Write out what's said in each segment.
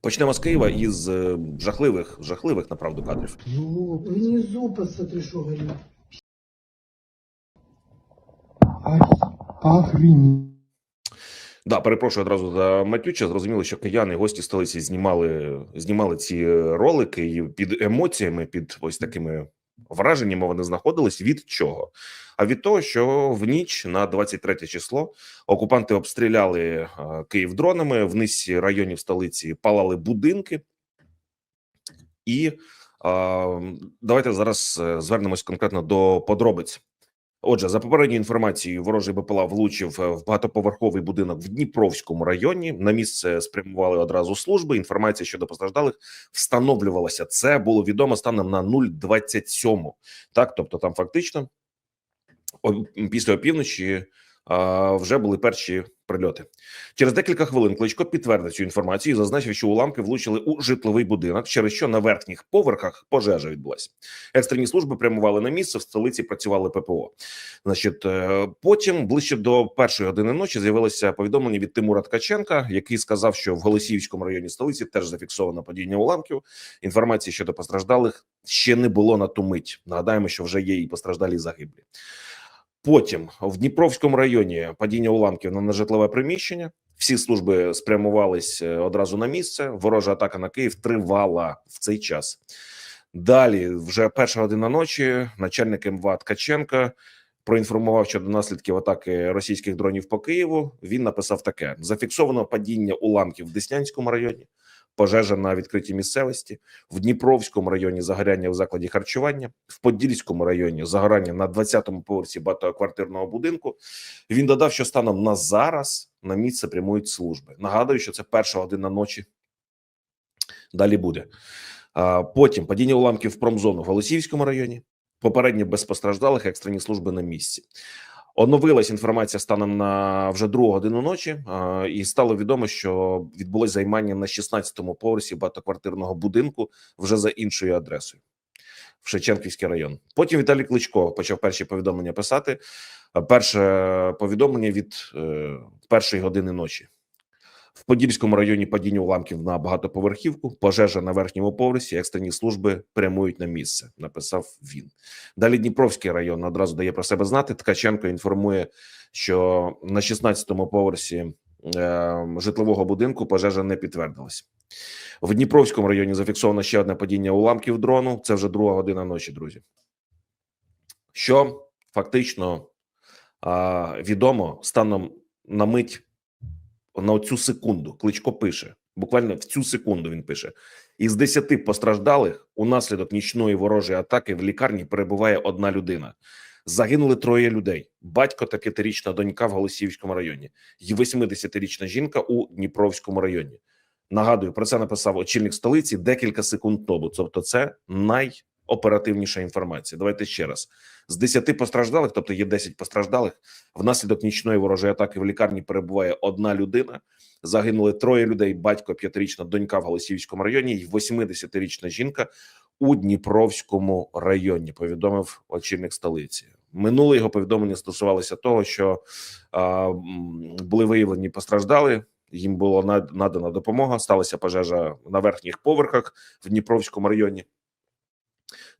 Почнемо з Києва із е, жахливих, жахливих направду кадрів. Ну, внизу посмотри, что горит. Охренеть. Да, перепрошую одразу за матюча. Зрозуміло, що кияни, гості столиці знімали, знімали ці ролики і під емоціями, під ось такими враженнями вони знаходились. Від чого? А від того, що в ніч на 23 число окупанти обстріляли Київ дронами. В низці районів столиці палали будинки. І давайте зараз е, звернемось конкретно до подробиць. Отже, за попередньою інформацією, ворожий БПЛА влучив е, в багатоповерховий будинок в Дніпровському районі. На місце спрямували одразу служби. Інформація щодо постраждалих встановлювалася. Це було відомо станом на 0,27. Так, тобто, там фактично після опівночі вже були перші прильоти. Через декілька хвилин Кличко підтвердив цю інформацію і зазначив, що уламки влучили у житловий будинок, через що на верхніх поверхах пожежа відбулася. Екстрені служби прямували на місце. В столиці працювали ППО. Значить, е, потім ближче до першої години ночі з'явилося повідомлення від Тимура Ткаченка, який сказав, що в Голосіївському районі столиці теж зафіксовано падіння уламків. Інформації щодо постраждалих ще не було на ту мить. Нагадаємо, що вже є і постраждалі і загиблі. Потім в Дніпровському районі падіння уламків на нежитлове приміщення. Всі служби спрямувались е, одразу на місце. Ворожа атака на Київ тривала в цей час. Далі, вже перша година ночі, начальник МВА Ткаченка проінформував щодо наслідків атаки російських дронів по Києву. Він написав таке: зафіксовано падіння уламків в Деснянському районі, пожежа на відкритій місцевості, в Дніпровському районі загоряння в закладі харчування, в Подільському районі загорання на 20-му поверсі багатоквартирного будинку. Він додав, що станом на зараз на місце прямують служби. Нагадую, що це перша година ночі. Далі буде. Потім падіння уламків в промзону в Голосіївському районі. Попередньо без постраждалих екстрені служби на місці. Оновилась інформація станом на вже другу годину ночі, і стало відомо, що відбулось займання на 16-му поверсі багатоквартирного будинку вже за іншою адресою в Шевченківський район. Потім Віталій Кличко почав перші повідомлення писати. Перше повідомлення від е, першої години ночі. В Подільському районі падіння уламків на багатоповерхівку, пожежа на верхньому поверсі, екстрені служби прямують на місце. Написав він. Далі Дніпровський район одразу дає про себе знати. Ткаченко інформує, що на 16-му поверсі е, житлового будинку пожежа не підтвердилась. В Дніпровському районі зафіксовано ще одне падіння уламків дрону. Це вже друга година ночі, друзі. Що фактично а, відомо станом на мить на цю секунду. Кличко пише буквально в цю секунду. Він пише: із 10 постраждалих унаслідок нічної ворожої атаки в лікарні перебуває одна людина. Загинули троє людей: батько та п'ятирічна донька в Голосіївському районі, і 80-річна жінка у Дніпровському районі. Нагадую, про це написав очільник столиці декілька секунд тому. Тобто, це найоперативніша інформація. Давайте ще раз: з 10 постраждалих, тобто є 10 постраждалих, внаслідок нічної ворожої атаки в лікарні перебуває одна людина. Загинули троє людей: батько, п'ятирічна донька в Голосіївському районі, і 80-річна жінка у Дніпровському районі. Повідомив очільник столиці. Минуле його повідомлення стосувалося того, що а, були виявлені постраждали. Їм було надана допомога. Сталася пожежа на верхніх поверхах в Дніпровському районі.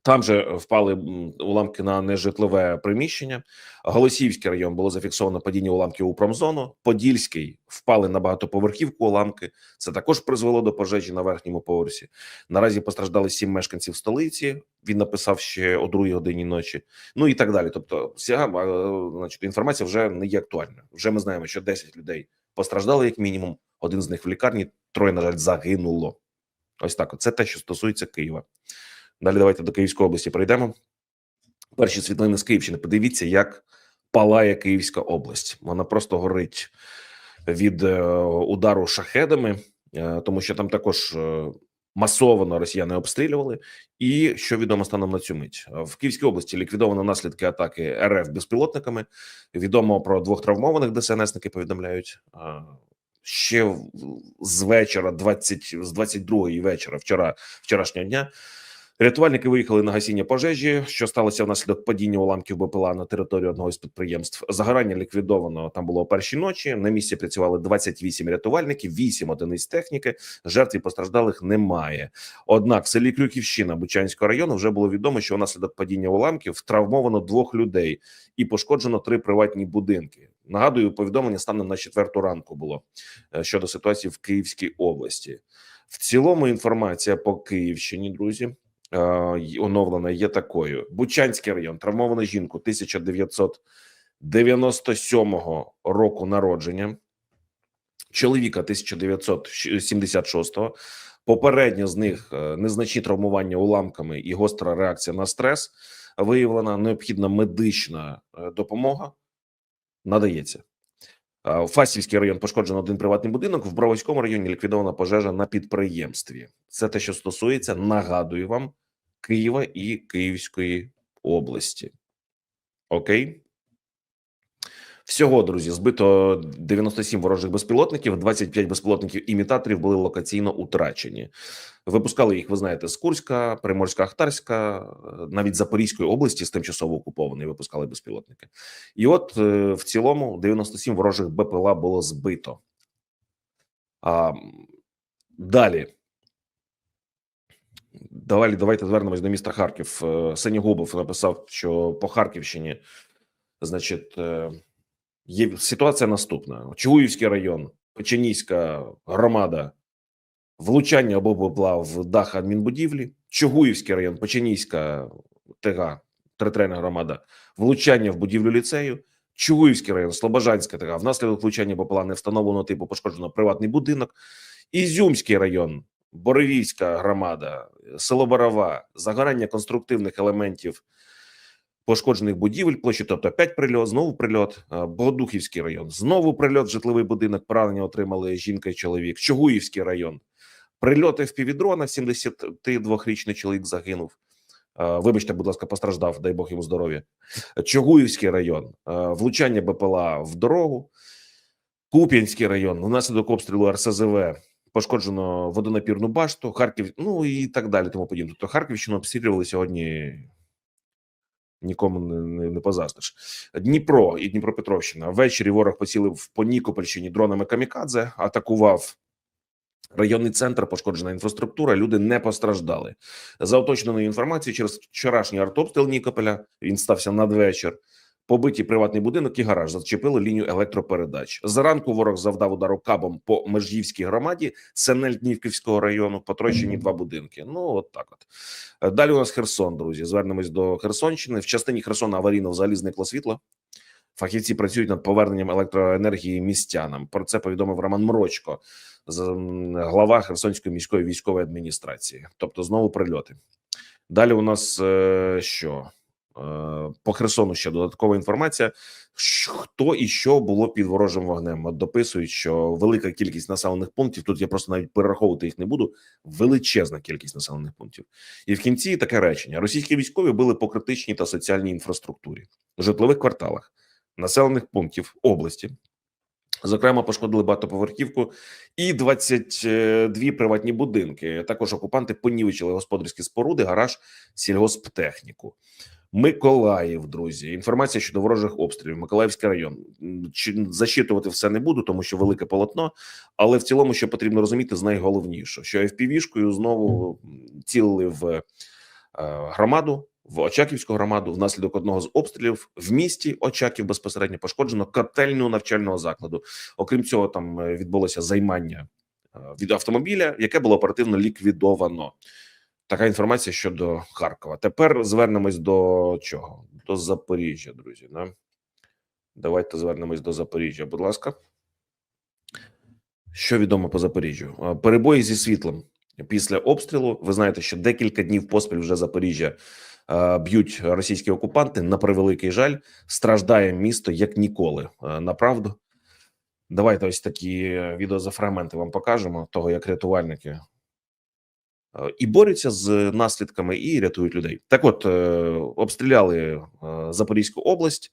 Там же впали уламки на нежитлове приміщення. Голосіївський район було зафіксовано падіння уламків у промзону. Подільський впали на багатоповерхівку уламки. Це також призвело до пожежі на верхньому поверсі. Наразі постраждали сім мешканців столиці. Він написав ще о другій годині ночі. Ну і так далі. Тобто, вся е, значить, інформація вже не є актуальна. Вже ми знаємо, що 10 людей постраждали як мінімум. Один з них в лікарні, троє, на жаль, загинуло. Ось так. Це те, що стосується Києва. Далі давайте до Київської області прийдемо. Перші світлини з Київщини. Подивіться, як палає Київська область. Вона просто горить від е, удару шахедами, е, тому що там також е, масово росіяни обстрілювали. І що відомо станом на цю мить в Київській області ліквідовано наслідки атаки РФ безпілотниками. Відомо про двох травмованих ДСНСники повідомляють. Ще з вечора, 20, з 22 вечора, вчора, вчорашнього дня, Рятувальники виїхали на гасіння пожежі, що сталося внаслідок падіння уламків БПЛА на територію одного з підприємств. Загорання ліквідовано там було о першій ночі. На місці працювали 28 рятувальників, 8 одиниць техніки. Жертв і постраждалих немає. Однак в селі Крюківщина Бучанського району вже було відомо, що внаслідок падіння уламків травмовано двох людей і пошкоджено три приватні будинки. Нагадую, повідомлення станом на четверту ранку було е, щодо ситуації в Київській області. В цілому інформація по Київщині, друзі, оновлена є такою: Бучанський район, травмована жінку 1997 року народження, чоловіка 1976. Попередньо з них е, незначні травмування уламками і гостра реакція на стрес. Виявлена необхідна медична е, допомога. Надається. У Фастівський район пошкоджено один приватний будинок. В Бровоцькому районі ліквідована пожежа на підприємстві. Це те, що стосується, нагадую вам, Києва і Київської області. Окей. Всього, друзі, збито 97 ворожих безпілотників, 25 безпілотників імітаторів були локаційно утрачені. Випускали їх, ви знаєте, з Курська, Приморська Ахтарська, навіть Запорізької області з тимчасово окупованої випускали безпілотники. І от е, в цілому 97 ворожих БПЛА було збито. А, далі. Давай, давайте звернемось до міста Харків. Е, Сенігубов написав, що по Харківщині, значить, е, є ситуація наступна: Чугуївський район, Печеніська громада, влучання або БПЛА в дах адмінбудівлі, Чугуївський район, Печеніська ТГ, територіальна громада, влучання в будівлю ліцею. Чугуївський район, Слобожанська ТГ, внаслідок влучання БПЛА не встановленого типу пошкоджено приватний будинок. Ізюмський район, Боровівська громада, село Борова, загорання конструктивних елементів пошкоджених будівель, площі, тобто 5 прильот, знову прильот. Богодухівський район, знову прильот, житловий будинок, поранення отримали жінка і чоловік. Чугуївський район, прильоти в півдрона, 72-річний чоловік загинув. Вибачте, будь ласка, постраждав, дай Бог йому здоров'я. Чугуївський район, влучання БПЛА в дорогу. Куп'янський район, внаслідок обстрілу РСЗВ пошкоджено водонапірну башту, Харків, ну і так далі, тому подібне. Тобто Харківщину обстрілювали сьогодні нікому не, не, не позастриш. Дніпро і Дніпропетровщина. Ввечері ворог поцілив по Нікопольщині дронами камікадзе, атакував районний центр, пошкоджена інфраструктура. Люди не постраждали. За уточненою інформацією, через вчорашній артобстріл Нікополя він стався надвечір. Побиті приватний будинок і гараж зачепили лінію електропередач. Зранку ворог завдав удару кабом по Межгівській громаді Сенель-Днівківського району. Потрощені два будинки. Ну от так от. Е, Далі у нас Херсон, друзі. Звернемось до Херсонщини. В частині Херсона аварійно взагалі зникло світло. Фахівці працюють над поверненням електроенергії містянам. Про це повідомив Роман Мрочко, глава Херсонської міської військової адміністрації. Тобто знову прильоти. Далі у нас е, що? Е, По Херсону ще додаткова інформація. Хто і що було під ворожим вогнем? От дописують, що велика кількість населених пунктів. Тут я просто навіть перераховувати їх не буду. Величезна кількість населених пунктів. І в кінці таке речення: російські військові били по критичній та соціальній інфраструктурі, житлових кварталах, населених пунктів області. Зокрема, пошкодили багатоповерхівку і 22 приватні будинки. Також окупанти понівечили господарські споруди, гараж, сільгосптехніку. Миколаїв, друзі. Інформація щодо ворожих обстрілів. Миколаївський район. Чи зачитувати все не буду, тому що велике полотно. Але в цілому, що потрібно розуміти, з найголовніше, що FPV-шкою знову цілили в е, громаду, в Очаківську громаду. Внаслідок одного з обстрілів в місті Очаків безпосередньо пошкоджено котельню навчального закладу. Окрім цього, там е, відбулося займання е, від автомобіля, яке було оперативно ліквідовано. Така інформація щодо Харкова. Тепер звернемось до чого? До Запоріжжя, друзі. Да? Давайте звернемось до Запоріжжя, будь ласка. Що відомо по Запоріжжю? Перебої зі світлом після обстрілу. Ви знаєте, що декілька днів поспіль вже Запоріжжя б'ють російські окупанти. На превеликий жаль, страждає місто як ніколи. Направду. Давайте ось такі відеозафрагменти вам покажемо того, як рятувальники і борються з наслідками, і рятують людей. Так, от е, обстріляли е, Запорізьку область.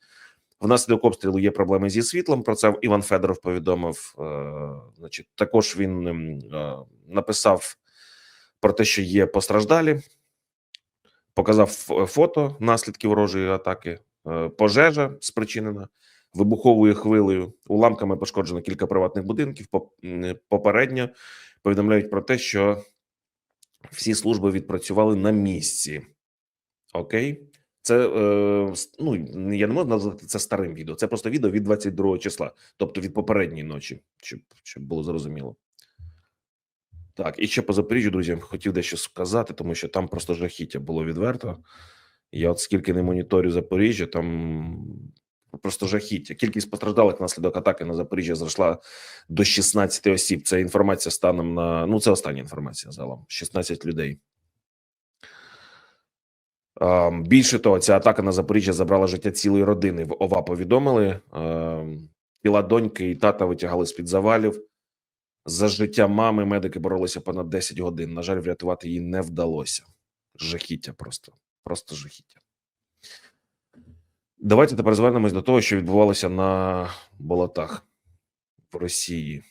Внаслідок обстрілу є проблеми зі світлом. Про це Іван Федоров повідомив. Е, Значить, також він е, написав про те, що є постраждалі. показав фото наслідків ворожої атаки, е, пожежа спричинена вибуховою хвилею, уламками пошкоджено кілька приватних будинків. Попередньо повідомляють про те, що всі служби відпрацювали на місці. Окей, це е, ну я не можу назвати це старим відео. Це просто відео від 22 числа, тобто від попередньої ночі, щоб, щоб було зрозуміло. Так, і ще по Запоріжжю, друзі, хотів дещо сказати, тому що там просто жахіття було відверто. Я от скільки не моніторю Запоріжжя, там просто жахіття. Кількість постраждалих внаслідок атаки на Запоріжжя зросла до 16 осіб. Це інформація станом на ну це остання інформація загалом. 16 людей. А, Більше того, ця атака на Запоріжжя забрала життя цілої родини. В ОВА повідомили. А, Тіла доньки і тата витягали з під завалів. За життя мами медики боролися понад 10 годин. На жаль, врятувати її не вдалося. Жахіття просто. Просто жахіття. Давайте тепер звернемось до того, що відбувалося на болотах в Росії.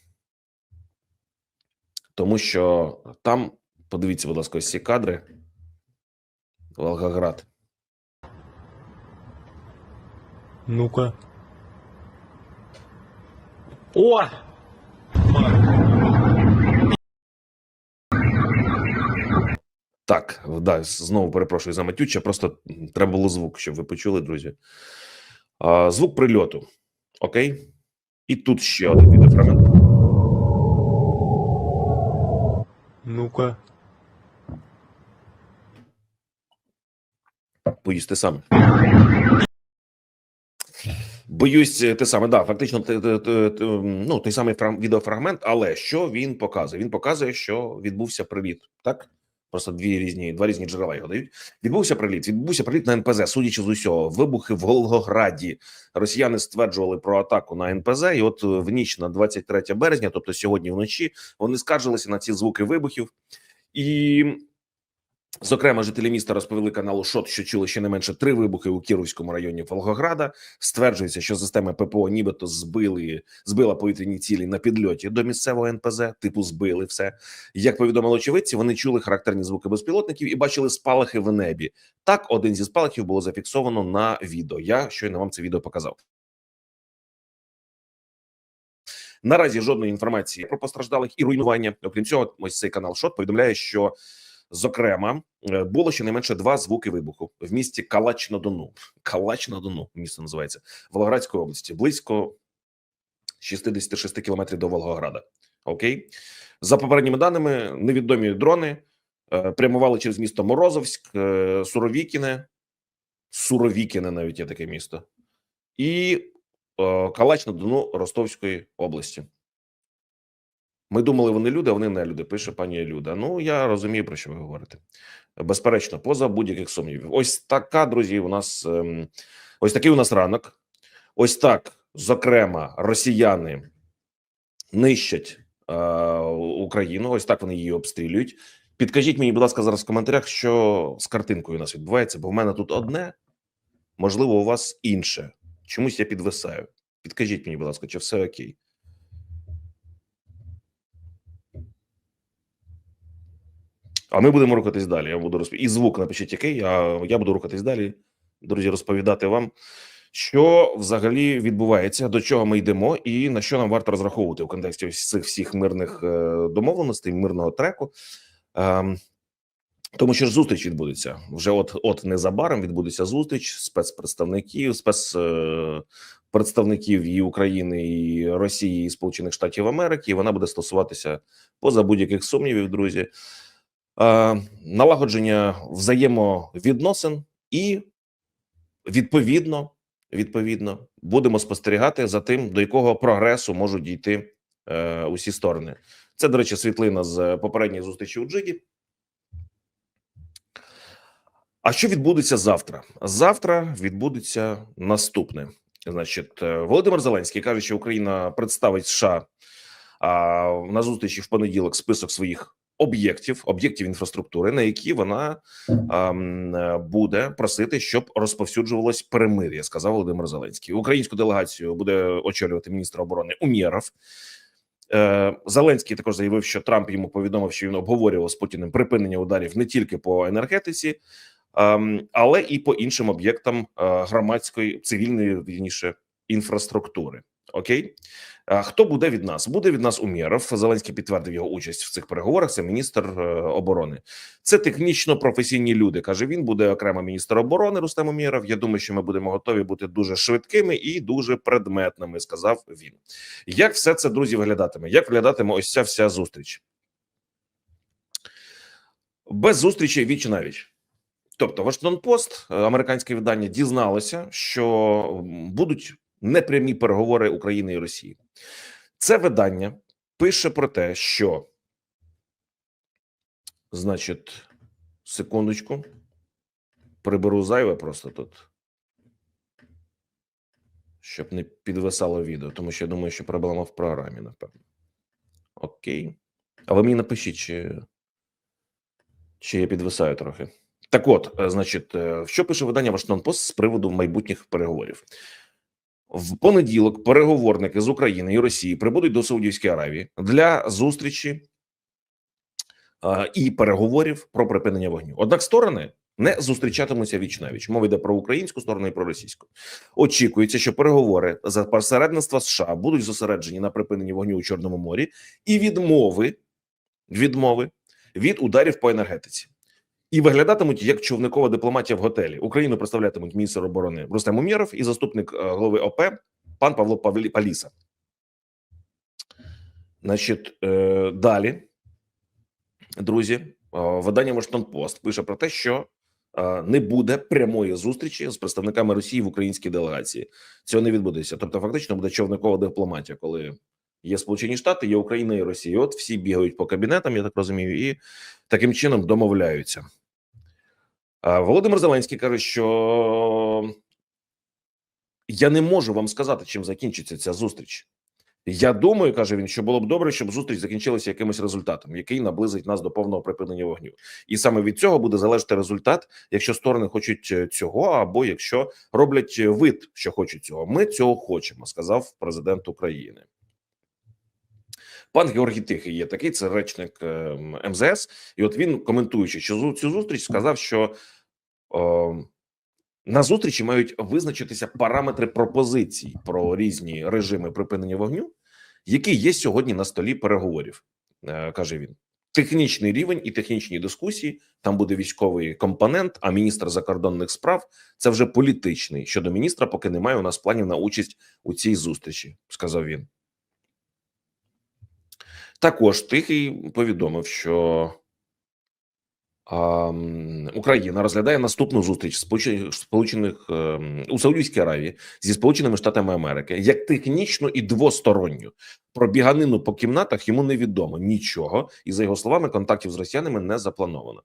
Тому що там, подивіться, будь ласка, ось ці кадри. Волгоград. Ну-ка. О! Так, да, знову перепрошую за матюча. Просто треба було звук, щоб ви почули, друзі. А, звук прильоту. Окей. І тут ще один відеофрагмент. Ну-ка. Боюсь, те саме. Боюсь, е, те саме. Да, фактично, те, те, те, те, ну, той самий фраг, відеофрагмент, але що він показує? Він показує, що відбувся приліт. Так? Просто дві різні, два різні джерела його дають. Відбувся приліт. Відбувся приліт на НПЗ, судячи з усього. Вибухи в Волгограді. Росіяни стверджували про атаку на НПЗ. І от е, в ніч на 23 березня, тобто сьогодні вночі, вони скаржилися на ці звуки вибухів. І Зокрема, жителі міста розповіли каналу ШОТ, що чули щонайменше три вибухи у Кіровському районі Волгограда. Стверджується, що система ППО нібито збили збила повітряні цілі на підльоті до місцевого НПЗ. Типу збили все. Як повідомили очевидці, вони чули характерні звуки безпілотників і бачили спалахи в небі. Так, один зі спалахів було зафіксовано на відео. Я щойно вам це відео показав. Наразі жодної інформації про постраждалих і руйнування. Окрім цього, ось цей канал ШОТ повідомляє, що Зокрема, е, було щонайменше два звуки вибуху в місті Калач на Дону. Калач на Дону місто називається Волгоградської області, близько 66 кілометрів до Волгограда. Окей, за попередніми даними, невідомі дрони е, прямували через місто Морозовськ, е, Суровікіне, Суровікіне, навіть є таке місто, і Калач на Дону Ростовської області. Ми думали, вони люди, а вони не люди. Пише пані Люда. Ну я розумію, про що ви говорите. Безперечно, поза будь-яких сумнівів. Ось така, друзі. У нас ем, ось такий у нас ранок. Ось так, зокрема, росіяни нищать е, Україну. Ось так вони її обстрілюють. Підкажіть мені, будь ласка, зараз в коментарях, що з картинкою у нас відбувається, бо в мене тут одне, можливо, у вас інше. Чомусь я підвисаю. Підкажіть мені, будь ласка, чи все окей. А ми будемо рухатись далі. Я буду розп... і звук напишіть, який я, я буду рухатись далі, друзі, розповідати вам, що взагалі відбувається, до чого ми йдемо, і на що нам варто розраховувати в контексті цих всіх мирних е, домовленостей, мирного треку. Ем, тому що ж зустріч відбудеться вже. От от незабаром відбудеться зустріч спецпредставників, спецпредставників і України, і Росії, і Сполучених Штатів Америки. І вона буде стосуватися поза будь-яких сумнівів, друзі е, налагодження взаємовідносин і відповідно, відповідно будемо спостерігати за тим, до якого прогресу можуть дійти е, усі сторони. Це, до речі, світлина з попередньої зустрічі у Джиді. А що відбудеться завтра? Завтра відбудеться наступне. Значить, е, Володимир Зеленський каже, що Україна представить США а, на зустрічі в понеділок список своїх об'єктів, об'єктів інфраструктури, на які вона а, м, е, буде просити, щоб розповсюджувалось перемир'я, сказав Володимир Зеленський. Українську делегацію буде очолювати міністр оборони Умєров. Е, Зеленський також заявив, що Трамп йому повідомив, що він обговорював з Путіним припинення ударів не тільки по енергетиці, ем, але і по іншим об'єктам е, громадської цивільної вірніше інфраструктури. Окей, хто буде від нас? Буде від нас Умєров. Зеленський підтвердив його участь в цих переговорах. Це міністр е, оборони. Це технічно професійні люди. каже він. Буде окремо міністр оборони Рустем Умєров. Я думаю, що ми будемо готові бути дуже швидкими і дуже предметними. Сказав він. Як все це друзі виглядатиме? Як виглядатиме ось ця вся зустріч? Без зустрічі віч навіч. Тобто, Вашингтон Пост, е, американське видання, дізналося, що будуть непрямі переговори України і Росії. Це видання пише про те, що, значить, секундочку, приберу зайве просто тут, щоб не підвисало відео, тому що я думаю, що проблема в програмі, напевно. Окей. А ви мені напишіть, чи, чи я підвисаю трохи. Так от, е, значить, е, що пише видання Вашингтон Пост з приводу майбутніх переговорів? В понеділок переговорники з України і Росії прибудуть до Саудівської Аравії для зустрічі е, і переговорів про припинення вогню. Однак сторони не зустрічатимуться віч навіч. Мова йде про українську сторону і про російську. Очікується, що переговори за посередництва США будуть зосереджені на припиненні вогню у Чорному морі і відмови відмови від ударів по енергетиці. І виглядатимуть як човникова дипломатія в готелі. Україну представлятимуть міністр оборони Рустем Умєров і заступник е, голови ОП пан Павло Павлі- Паліса. Значить, е, далі, друзі, е, видання Вашингтон Пост пише про те, що не буде прямої зустрічі з представниками Росії в українській делегації. Цього не відбудеться. Тобто, фактично буде човникова дипломатія, коли є Сполучені Штати, є Україна і Росія. От всі бігають по кабінетам, я так розумію, і таким чином домовляються. Володимир Зеленський каже, що я не можу вам сказати, чим закінчиться ця зустріч. Я думаю, каже він, що було б добре, щоб зустріч закінчилася якимось результатом, який наблизить нас до повного припинення вогню. І саме від цього буде залежати результат, якщо сторони хочуть е, цього, або якщо роблять е, вид, що хочуть цього. Ми цього хочемо, сказав президент України. Пан Георгій Тихий є такий, це речник МЗС, і от він, коментуючи цю зустріч, сказав, що о, на зустрічі мають визначитися параметри пропозицій про різні режими припинення вогню, які є сьогодні на столі переговорів, е, каже він. Технічний рівень і технічні дискусії. Там буде військовий компонент. А міністр закордонних справ це вже політичний. Щодо міністра, поки немає у нас планів на участь у цій зустрічі, сказав він. Також Тихий повідомив, що Україна розглядає наступну зустріч Сполучених ем, у Саудівській Аравії зі Сполученими Штатами Америки як технічну і двосторонню. Про біганину по кімнатах йому невідомо нічого, і за його словами, контактів з росіянами не заплановано.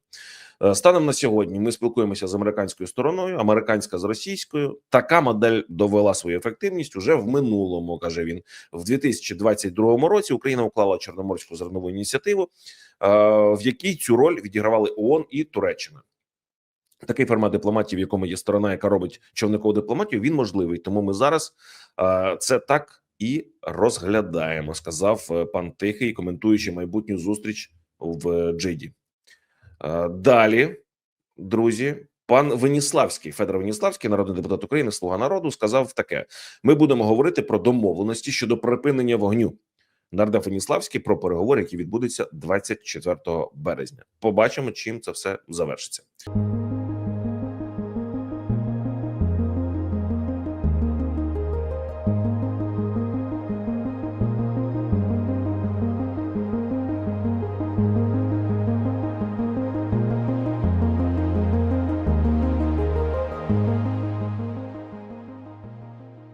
Е, Станом на сьогодні ми спілкуємося з американською стороною, американська з російською. Така модель довела свою ефективність уже в минулому, каже він. В 2022 році Україна уклала Чорноморську зернову ініціативу, е, в якій цю роль відігравали ООН і Туреччина. Такий формат дипломатії, в якому є сторона, яка робить човникову дипломатію, він можливий. Тому ми зараз е, це так і розглядаємо, сказав пан Тихий, коментуючи майбутню зустріч в Джиді. Далі, друзі, пан Веніславський, Федор Веніславський, народний депутат України, слуга народу, сказав таке: ми будемо говорити про домовленості щодо припинення вогню. Нардеп Веніславський про переговори, які відбудуться 24 березня. Побачимо, чим це все завершиться.